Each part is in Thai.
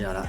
เดี๋ยวละ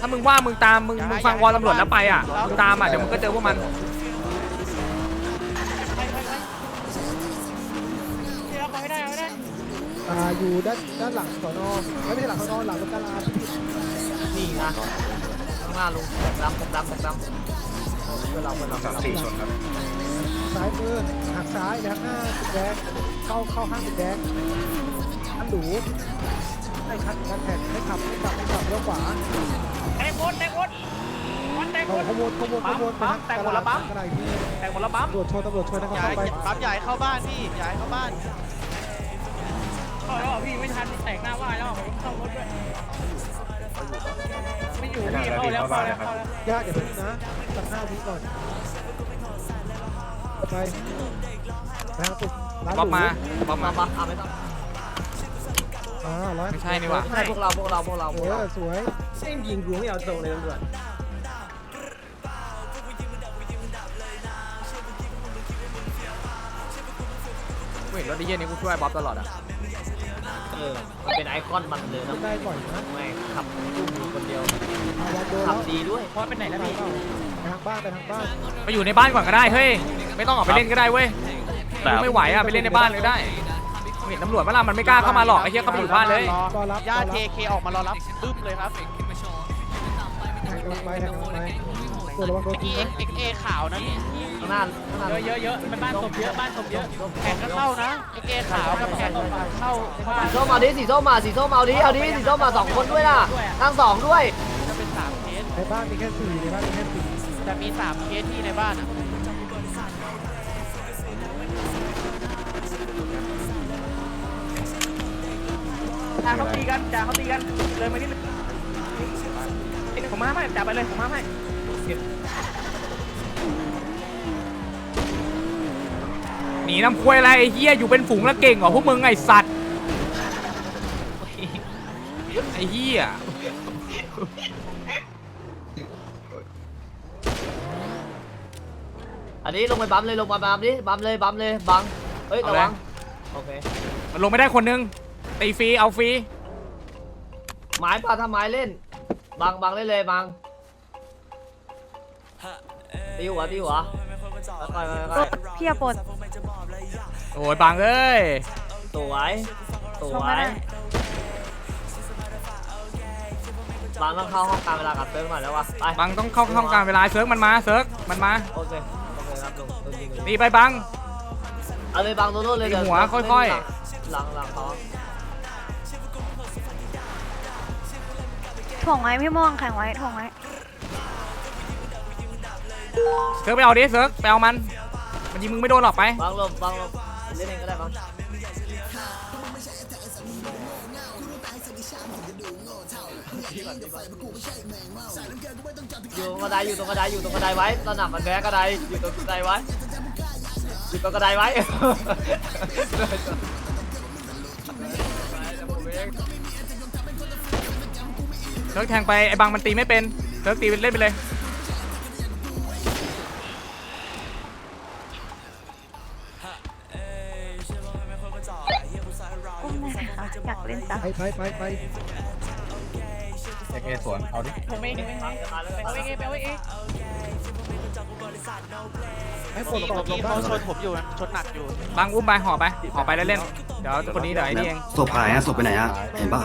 ถ้ามึงว่ามึงตามมึงมึงฟังวอลตำรวจแล้วไปอะมึงตามอะเดี๋ยวมึงก็เจอพวกมันอ่าอยู่ด้านด้านหลังสอนอไม่ใช่หลังสอนอหลังรถกระลาพี่นี่นะข้างหน้าลุงดำผมดำผมดำเพื่อนเราเพื่อนเราสามสี่ชนครับซ้ายมือหักซ้ายแล้วหน้าติดแดงเข้าเข้าห้างติดแดงอันหรูให้คันกันแท็กให้ขับให้ขับให้ขับเลี้ยวขวาแตงวนแตงวนวันแตงเขาวนขบวนขบวนขบวนไปทางแตงหมดแล้วปั๊มกระไรที่แตงวนแล้วปั๊มตำรวจชนตำรวจชนนะครับย้ายเข้าไปปั๊มย้ายเข้าบ้านพี่ย้ายเข้าบ้านเข้าแล้วพี่ไม่ทันแตกหน้าว่าแล้วผมเข้ารถด้วยไม่ อยู่พี่เข้าแล้วเข้าแล้วเข้าแล้วญาติอย่าเพิ่งนะตัดหน้าวิก่อนไปไปทางตึกร้านหบ๊อบรูมาบ๊อบมามาปะอะไม่ต้องอ่าร้อยไม่ใช่นี่หว่าใช่พวกเราพวกเราพวกเราพเอวกเราอสวยยิงกูไม่เอาตรงเลยตำรวจกูเห็นรถดิเย็นนี่กูช่วยบ๊อบตลอดอะ เออมันเป็นไอคอนมันเลยนะได้ก่อนนะไม่ขับตุ้มอยู่คนเดียวเอาวันโดนขัแล้บวดีด้วยพอเป็นไหนแล้วพี่ไปทางบ้านไปทางบ้านไปอยู่ในบ้านก่อนก็ได้เฮ้ยไม่ต้องออกไปเล่นก็ได้เว้ยกูไม่ไหวอะไปเล่นในบ้านเลยได้มึงเห็นตำรวจเมื่อไหร่มันไม่กล้าเข้ามาหรอกไอ้เหี้ยเข้าไปอยู่บ้านเลยรอรับญาติรเทอรับเคออกมารอรับปึ๊บเลยครับ เอทีนะเอ็กเอขาวนะพี่ข้างหน้าข้างหน้าเยอะเยอะมันบ้านศพเยอะบ้านศพเยอะแขนก็เข้านะเอ็กเอขาวกับแขนเข้าเข้าบ้านส้มเอาดิสีส้มมาสีส้มเอาดิเอาดิสีส้มมาสองคนด้วยนะทั้งสองด้วยจะเป็นสามเคสในบ้านมีแค่สี่ในบ้านมีแค่สี่แต่มีสามเคสที่ในบ้านอะจ่าเขาตีกันจ่าเขาตีกันเลยมานิดนึงผ มมาให้จ่าไปเลยผมมาให้หนีน้ำควยอะไรไอ้เหี้ยอยู่เป็นฝูงแล้วเก่งเหรอพวกมึงไอ้สัตว์ไอ้เหี้ยอันนี้ลงไปบัมเลยลงมาบัมดิบัมเลยบัมเลยบังเฮ้ยระวังโอเคมันลงไม่ได้คนนึงตีฟรีเอาฟรีไม้ปาทำไม้เล่น บังบังเล่นเลยบังตีหัวตีหัวค่อยๆค่อยพี่อย่าปลดโอ้ยบังเอ้ยๆสวยสลงวไม่ยได้บังต้องเข้าห้องการเวลากับเติร์หน่อยแล้ววะไปบังต้องเข้าห้องกลางเวลาเซิร์กมันมาเซิร์กมันมาโอเคโอเคครับลุงลุงยิงเลย ตีไปบัง เอาเลยบังตัวโน้นเลยตีเดี๋ยวหัวค่อยหลังหลังเขา ถ่วงไว้พี่ม่วงแข่งไว้ถ่วงไว้เซิร์กไปเอาดิเซิร์กไปเอามัน มันยิงมึงไม่โดนหรอกไปบังลมบังลมเล่นเองก็ได้บังอยู่ตรงกระไดอยู่ตรงกระไดอยู่ตรงกระไดไว้ตระหนักมันแพ้กระไดอยู่ตรงกระไดไว้อยู่ตรงกระไดไว้ เซิร์กแทงไปไอ้บังมันตีไม่เป็นเซิร์กตีเล่นไปเลยอุ้มได้ไหมคะอยากเล่นจังไปไปไปไปเอ็กเอสวนเอาดิผมเองเอาเองเอาเองให้ปลดพี่ต่อเมื่อตรกี้งบ้าเขานชนผมอยู่นะชนหนักอยู่บังอุ้มไปห่อไปห่อไปแล้วเล่นเดี๋ยวคนนี้เดี๋ยวไอ้นี่เองศพหายอะศพไปไหนอะเห็นปะ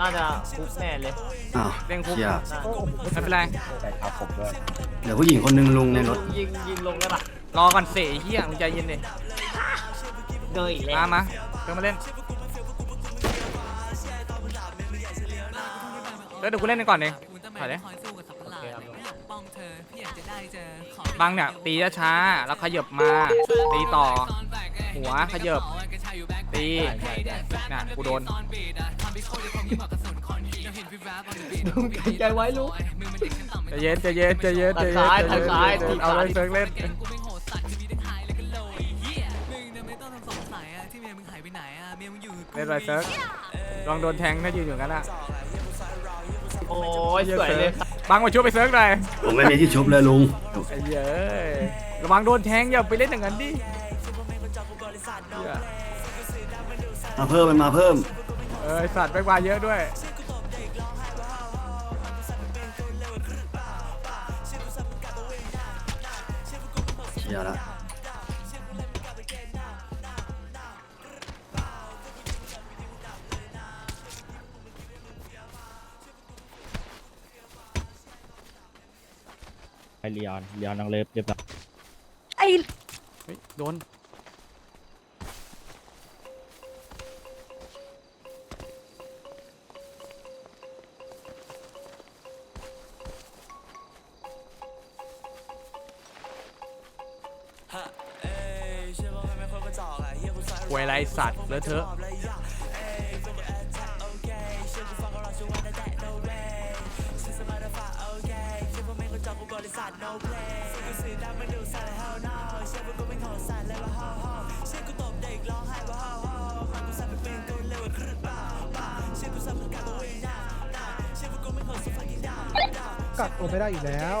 น่าจะคุกแน่เลยอ้าวเร่งคุกเชี่ยโอ้โหไม่เป็นไรใส่ครับผมด้วยเดี๋ยวผู้หญิงคนนึงลุงในรถ ยิงยิงลงได้ปะรอก่อนเสียเฮียมึงใจเย็นดิเดินอีกแล้วมามาเซิร์กมาเล่นเซิร์กเดี๋ยวกูเล่นกันก่อนเองถอยเลยบังเนี่ยตีช้าๆแล้วขยับมา ตีต่อ หัวขยับ ตีน่ะกูโดนลุงใจไว้ลูกใจเย็นใจเย็นใจเย็นใจเย็นซ้ายใจเย็นทางซ้ายใจเย็นเอาเลยเซิร์กเล่นเล่นไปเซิร์กลองโดนแทงถ้ายืนอยู่งั้นอะโอ้ยสวยเลยบังมาช่วยไปเซิร์ฟหน่อยผมไม่มีที่ชุบเลยลุงไอ้เยเอ้ยระวังโดนแทงอย่าไปเล่นอย่างนั้นดิ มาเพิ่มมันมาเพิ่ม เออไอ้สัตว์ไปกว่าเยอะด้วย เชียร์ละไปเรียนเรียนนังเล็บเรียบร้อยไอ้เฮ้ยโดน วยไรสัตว์เลอะเทอะกักตัวไม่ได้อยู่แล้ว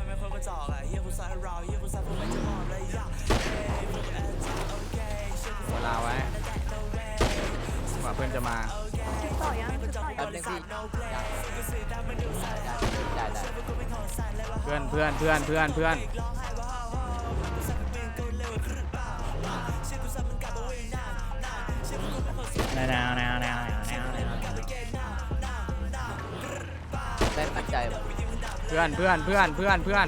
เวลาไว้กว่าเพื่อนจะมาชุดต่อยังชุดต่อยัแป๊งบนึงพี่ยังได้ได้เพื่อนเพื่อนเพื่อนเพื่อนเพื่อนแนวแนวแนวแนวแนวแนวได้ตั้งใจแบบเพื่อนเพื่อนเพื่อนเพื่อนเพื่อน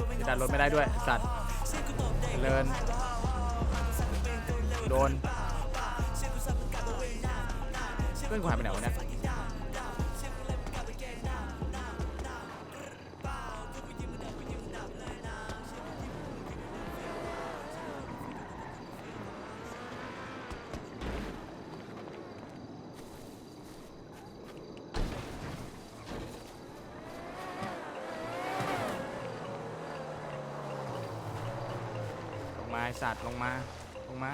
วกมึงมาจะดันรถไม่ได้ด้วยสัตว์เลินโดนเพื่อนกูหายไปไหนวะเนี่ย สัตว์ลงมา ลงมา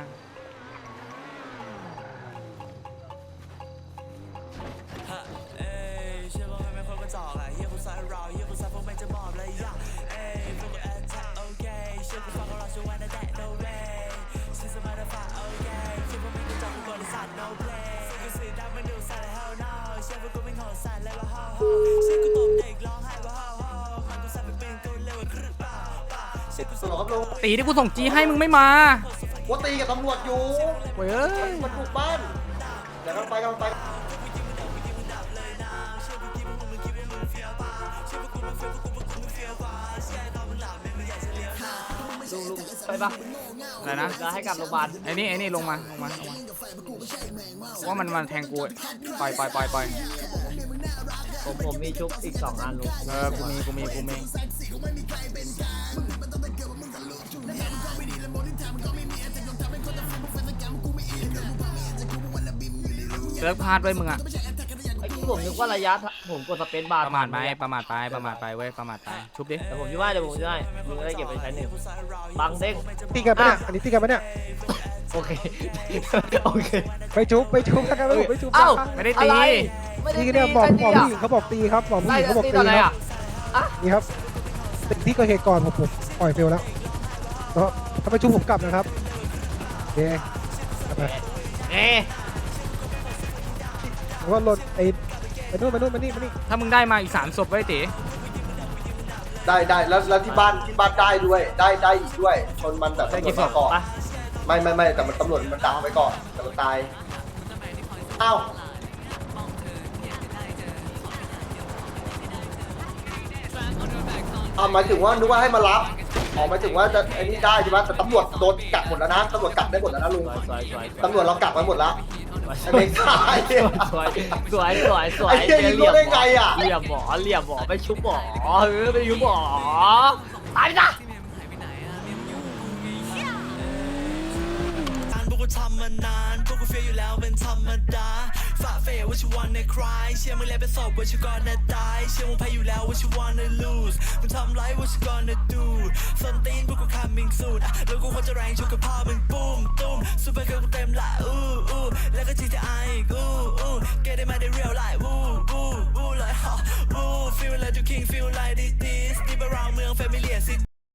ตีที่กูส่งจีให้มึงไม่มาว่าตีกับตำรวจอยู่เว้ยเอ้ยมันบุกบ้านเดี๋ยวกำลังไปกำลังไปลุงลุงไปปะอะไรนะจะให้กลับโรงพยาบาลไอ้นี่ไอ้นี่ลงมาลงมาลงมาว่ามันมันแทงกูปล่อยปล่อยปล่อยปล่อยผมผมมีชุบอีกสองอันลุงเออกูมีกูมีกูมี เลิกพลาดไว้มึงอะไอ้กูผมนึกว่าระยะผมกดสเปซบาร์ประมาทไปประมาทไปประมาทไปเว้ยประมาทไปชุบดิเดี๋ยวผมช่วยเดี๋ยวผมช่วยลุงจะได้เก็บไปใช้หนึ่งบังเด้งตีกันปะเนี่ยอันนี้ตีกันปะเนี่ยโอเคโอเคไปชุบไปชุบถ้ากันไม่ผมไปชุบเอ้าไม่ได้อะตีไรไม่ได้ตีตีเนี่ยบอกใครบอกตีผู้หญิอะงเขาบอกตีครับบอกผู้หไล่ญิงเขาบอกตีตีตอนไหนครัอะบนี่ครับตึกที่เกิดเหตุก่อนผมผมปล่อยเฟลแล้วแล้วถ้าไปชุบผมกลับนะครับโอเคกลับมาเอ๊ะแล้ว ก็หล่นไอ้ไปนู่นไปนู่นมานี่มานี่ถ้ามึงได้มาอีกสามศพไว้ยตีได้ได้แล้วแล้วที่บ้านที่บ้านได้ด้วย ได้ได้อีกด้วยชนมันแบบได้ตำรวกี่จศมาพก่อนปะไม่ไม่ไม่แต่มันตำรวจมันดักไปก่อนแต่มันตายอ้าวอ้าวหมายถึงว่านึกว่าให้มารับ อ๋อหมายถึงว่าจะไอ้นี่ได้ใช่ไหมแต่ตำรวจโดนกักหมดแล้วนะตำรวจกักได้หมดแล้วนะลุงสวยสวยสวยตำรวจเรากักไว้หมดแล้วสไอ้วยเด็กตายสวยสวยสวยสวยไอ้เหี้ยยิงรู้ได้ไงอะเหลี่ยมหมอเหลี่ยมหมอไปชุบหมอเออไปชุบหมอตายไปจ้ะพวกกูทำมานานพวกกูเฟียอยู่แล้วเป็นธรรมดา ฝ่าเฟยว่าชิวันในคลายเชื่อมึงแล้วเป็นศพว่าชิวก่อนนตายเชื่อมึงแพ้อยู่แล้วว่าชิวันใน lose มึงทำไรว่าชิก่อนนะดูส้นตีนพวกกู coming soon แล้วกูควรจะแรงชกกับพ่อมึงปุ้มตุ้มซูเปอร์เกิร์ลกูเต็มละอู้อู้แล้วก็ GTI อีกอู้อู้ get it มาได้ real life วู้วู้วู้เลยฮะวู้ feel like the king feel like this this deep around เมือง familiar city